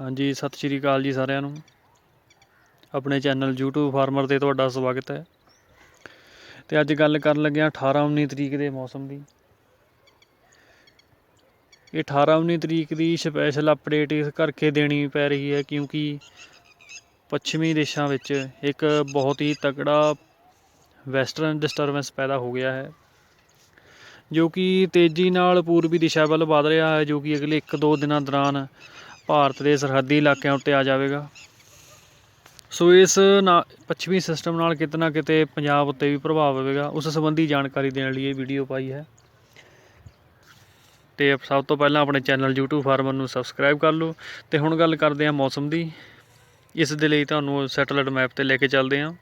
ਹਾਂਜੀ, ਸਤਿ ਸ਼੍ਰੀ ਅਕਾਲ ਜੀ ਸਾਰਿਆਂ ਨੂੰ। ਆਪਣੇ ਚੈਨਲ YouTube ਫਾਰਮਰ ਤੇ ਤੁਹਾਡਾ ਸਵਾਗਤ ਹੈ। ਤੇ ਅੱਜ ਗੱਲ ਕਰਨ ਲੱਗੇ ਹਾਂ 18 19 ਤਰੀਕ ਦੇ ਮੌਸਮ ਦੀ। ਇਹ 18 19 ਤਰੀਕ ਦੀ ਸਪੈਸ਼ਲ ਅਪਡੇਟ ਇਸ ਕਰਕੇ ਦੇਣੀ ਪੈ ਰਹੀ ਹੈ ਕਿਉਂਕਿ ਪੱਛਮੀ ਦੇਸ਼ਾਂ ਵਿੱਚ ਇੱਕ ਬਹੁਤ ਹੀ ਤਕੜਾ ਵੈਸਟਰਨ ਡਿਸਟਰਬੈਂਸ ਪੈਦਾ ਹੋ ਗਿਆ ਹੈ। ਜੋ ਕਿ ਤੇਜ਼ੀ ਨਾਲ ਪੂਰਬੀ ਦਿਸ਼ਾ ਵੱਲ ਵਧ ਰਿਹਾ ਹੈ, ਜੋ ਕਿ ਅਗਲੇ 1-2 ਦਿਨਾਂ ਦੌਰਾਨ ਭਾਰਤ ਦੇ ਸਰਹੱਦੀ ਇਲਾਕਿਆਂ ਉੱਤੇ ਆ ਜਾਵੇਗਾ। ਸੋ ਇਸ ਨਾ, ਪੱਛਮੀ ਸਿਸਟਮ ਨਾਲ ਕਿਤੇ ਨਾ ਕਿਤੇ ਪੰਜਾਬ ਉੱਤੇ ਵੀ ਪ੍ਰਭਾਵ ਪਵੇਗਾ। ਉਸ ਸੰਬੰਧੀ ਜਾਣਕਾਰੀ ਦੇਣ ਲਈ ਇਹ ਵੀਡੀਓ ਪਾਈ ਹੈ। ਤੇ ਸਭ ਤੋਂ ਪਹਿਲਾਂ ਆਪਣੇ ਚੈਨਲ YouTube ਫਾਰਮਰ ਨੂੰ ਸਬਸਕ੍ਰਾਈਬ ਕਰ ਲਓ। ਤੇ ਹੁਣ ਗੱਲ ਕਰਦੇ ਹਾਂ ਮੌਸਮ ਦੀ। ਇਸ ਦੇ ਲਈ ਤੁਹਾਨੂੰ ਸੈਟਲਾਈਟ ਮੈਪ ਤੇ ਲੈ ਕੇ ਚੱਲਦੇ ਹਾਂ।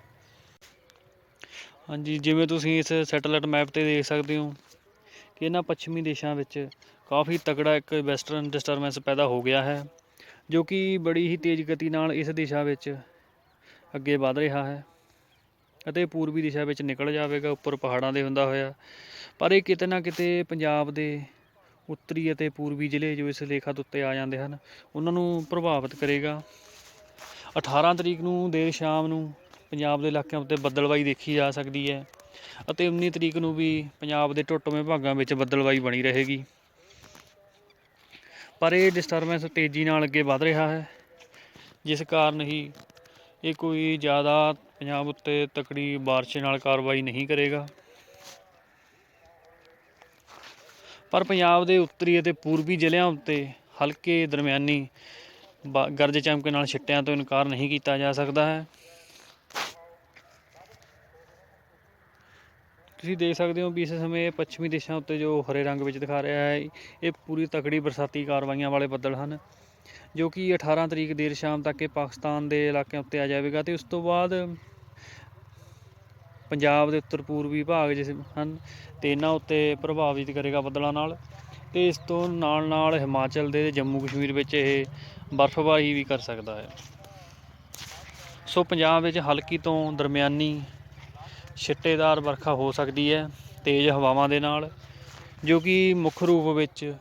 ਹਾਂਜੀ, ਜਿਵੇਂ ਤੁਸੀਂ ਇਸ ਸੈਟੇਲਾਈਟ ਮੈਪ ਤੇ ਦੇਖ ਸਕਦੇ ਹੋ ਕਿ ਇਹਨਾਂ ਪੱਛਮੀ ਦੇਸ਼ਾਂ ਵਿੱਚ ਕਾਫੀ ਤਕੜਾ ਇੱਕ ਵੈਸਟਰਨ ਡਿਸਟਰਬੈਂਸ ਪੈਦਾ ਹੋ ਗਿਆ ਹੈ, ਜੋ ਕਿ ਬੜੀ ਹੀ ਤੇਜ਼ ਗਤੀ ਨਾਲ ਇਸ ਦਿਸ਼ਾ ਵਿੱਚ ਅੱਗੇ ਵਧ ਰਿਹਾ ਹੈ ਅਤੇ ਪੂਰਬੀ ਦਿਸ਼ਾ ਵਿੱਚ ਨਿਕਲ ਜਾਵੇਗਾ, ਉੱਪਰ ਪਹਾੜਾਂ ਦੇ ਹੁੰਦਾ ਹੋਇਆ। ਪਰ ਇਹ ਕਿਤੇ ਨਾ ਕਿਤੇ ਪੰਜਾਬ ਦੇ ਉੱਤਰੀ ਅਤੇ ਪੂਰਬੀ ਜ਼ਿਲ੍ਹੇ ਜੋ ਇਸ ਰੇਖਾ ਦੇ ਉੱਤੇ ਆ ਜਾਂਦੇ ਹਨ, ਉਹਨਾਂ ਨੂੰ ਪ੍ਰਭਾਵਿਤ ਕਰੇਗਾ। 18 ਤਰੀਕ ਨੂੰ ਦੇਰ ਸ਼ਾਮ ਨੂੰ ਪੰਜਾਬ ਦੇ ਇਲਾਕਿਆਂ ਉੱਤੇ ਬੱਦਲਬਾਈ ਦੇਖੀ ਜਾ ਸਕਦੀ ਹੈ ਅਤੇ 19 ਤਰੀਕ ਨੂੰ ਵੀ ਪੰਜਾਬ ਦੇ ਟੁੱਟਵੇਂ ਭਾਗਾਂ ਵਿੱਚ ਬੱਦਲਬਾਈ ਬਣੀ ਰਹੇਗੀ। ਪਰ ਇਹ ਡਿਸਟਰਬੈਂਸ ਤੇਜ਼ੀ ਨਾਲ ਅੱਗੇ ਵੱਧ ਰਿਹਾ ਹੈ, ਜਿਸ ਕਾਰਨ ਹੀ ਇਹ ਕੋਈ ਜ਼ਿਆਦਾ ਪੰਜਾਬ ਉੱਤੇ ਤਕੜੀ ਬਾਰਿਸ਼ ਨਾਲ ਕਾਰਵਾਈ ਨਹੀਂ ਕਰੇਗਾ। ਪਰ ਪੰਜਾਬ ਦੇ ਉੱਤਰੀ ਅਤੇ ਪੂਰਬੀ ਜ਼ਿਲ੍ਹਿਆਂ ਉੱਤੇ ਹਲਕੇ ਦਰਮਿਆਨੀ ਬਾ- ਗਰਜ ਚਮਕ ਨਾਲ ਛਿੱਟਿਆਂ ਤੋਂ ਇਨਕਾਰ ਨਹੀਂ ਕੀਤਾ ਜਾ ਸਕਦਾ ਹੈ। ਤੁਸੀਂ ਦੇਖ ਸਕਦੇ ਹੋ ਵੀ ਇਸ ਸਮੇਂ ਪੱਛਮੀ ਦੇਸ਼ਾਂ ਉੱਤੇ ਜੋ ਹਰੇ ਰੰਗ ਵਿੱਚ ਦਿਖਾ ਰਿਹਾ ਹੈ, ਇਹ ਪੂਰੀ ਤਕੜੀ ਬਰਸਾਤੀ ਕਾਰਵਾਈਆਂ ਵਾਲੇ ਬੱਦਲ ਹਨ, ਜੋ ਕਿ 18 ਤਰੀਕ ਦੇਰ ਸ਼ਾਮ ਤੱਕ ਇਹ ਪਾਕਿਸਤਾਨ ਦੇ ਇਲਾਕਿਆਂ ਉੱਤੇ ਆ ਜਾਵੇਗਾ ਤੇ ਉਸ ਤੋਂ ਬਾਅਦ ਪੰਜਾਬ ਦੇ ਉੱਤਰ ਪੂਰਬੀ ਭਾਗ ਜਿਸ ਹਨ, ਤੇ ਇਹਨਾਂ ਉੱਤੇ ਪ੍ਰਭਾਵਿਤ ਕਰੇਗਾ ਬੱਦਲਾਂ ਨਾਲ, ਤੇ ਇਸ ਤੋਂ ਨਾਲ ਨਾਲ ਹਿਮਾਚਲ ਦੇ ਜੰਮੂ ਕਸ਼ਮੀਰ ਵਿੱਚ ਇਹ ਬਰਫ਼ਬਾਰੀ ਵੀ ਕਰ ਸਕਦਾ ਹੈ। ਸੋ ਪੰਜਾਬ ਵਿੱਚ ਹਲਕੀ ਤੋਂ ਦਰਮਿਆਨੀ ਛਿੱਟੇਦਾਰ ਵਰਖਾ ਹੋ ਸਕਦੀ ਹੈ ਤੇਜ਼ ਹਵਾਵਾਂ ਦੇ ਨਾਲ, ਜੋ ਕਿ ਮੁੱਖ ਰੂਪ ਵਿੱਚ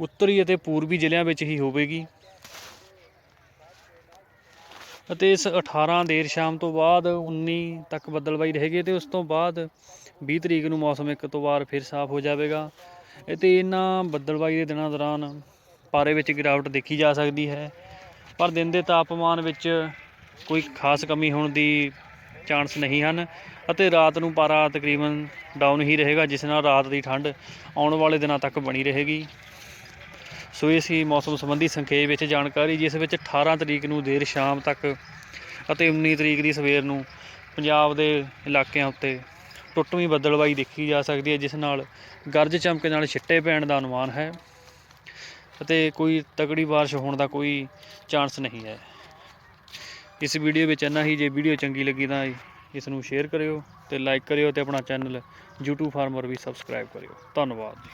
ਉੱਤਰੀ ਅਤੇ ਪੂਰਬੀ ਜ਼ਿਲ੍ਹਿਆਂ ਵਿੱਚ ਹੀ ਹੋਵੇਗੀ। ਅਤੇ ਇਸ 18 ਦੇਰ ਸ਼ਾਮ ਤੋਂ ਬਾਅਦ 19 ਤੱਕ ਬੱਦਲਬਾਈ ਰਹੇਗੀ ਤੇ ਉਸ ਤੋਂ ਬਾਅਦ 20 ਤਰੀਕ ਨੂੰ ਮੌਸਮ ਇੱਕ ਤੋਂ ਵਾਰ ਫਿਰ ਸਾਫ਼ ਹੋ ਜਾਵੇਗਾ। ਅਤੇ ਇਹਨਾਂ ਬੱਦਲਬਾਈ ਦੇ ਦਿਨਾਂ ਦੌਰਾਨ ਪਾਰੇ ਵਿੱਚ ਗਿਰਾਵਟ ਦੇਖੀ ਜਾ ਸਕਦੀ ਹੈ। ਪਰ ਦਿਨ ਦੇ ਤਾਪਮਾਨ ਵਿੱਚ ਕੋਈ ਖਾਸ ਕਮੀ ਹੋਣ ਦੀ ਚਾਂਸ ਨਹੀਂ ਹਨ ਅਤੇ ਰਾਤ ਨੂੰ ਪਾਰਾ ਤਕਰੀਬਨ ਡਾਊਨ ਹੀ ਰਹੇਗਾ, ਜਿਸ ਨਾਲ ਰਾਤ ਦੀ ਠੰਡ ਆਉਣ ਵਾਲੇ ਦਿਨਾਂ ਤੱਕ ਬਣੀ ਰਹੇਗੀ। ਸੋ ਇਹ ਸੀ ਮੌਸਮ ਸੰਬੰਧੀ ਸੰਖੇਪ ਵਿੱਚ ਜਾਣਕਾਰੀ, ਜਿਸ ਵਿੱਚ 18 ਤਰੀਕ ਨੂੰ ਦੇਰ ਸ਼ਾਮ ਤੱਕ ਅਤੇ 19 ਤਰੀਕ ਦੀ ਸਵੇਰ ਨੂੰ ਪੰਜਾਬ ਦੇ ਇਲਾਕਿਆਂ ਉੱਤੇ ਟੁੱਟਵੀਂ ਬੱਦਲਬਾਈ ਦੇਖੀ ਜਾ ਸਕਦੀ ਹੈ, ਜਿਸ ਨਾਲ ਗਰਜ ਚਮਕੇ ਨਾਲ ਛਿੱਟੇ ਪੈਣ ਦਾ ਅਨੁਮਾਨ ਹੈ ਅਤੇ ਕੋਈ ਤਕੜੀ ਬਾਰਿਸ਼ ਹੋਣ ਦਾ ਕੋਈ ਚਾਂਸ ਨਹੀਂ ਹੈ। ਇਸ ਵੀਡੀਓ ਵਿੱਚ ਇੰਨਾ ਹੀ। ਜੇ ਵੀਡੀਓ ਚੰਗੀ ਲੱਗੀ ਤਾਂ ਇਸ ਨੂੰ ਸ਼ੇਅਰ ਕਰਿਓ ਤੇ ਲਾਈਕ ਕਰਿਓ ਤੇ ਆਪਣਾ ਚੈਨਲ YouTube ਫਾਰਮਰ ਵੀ ਸਬਸਕ੍ਰਾਈਬ ਕਰਿਓ। ਧੰਨਵਾਦ ਜੀ।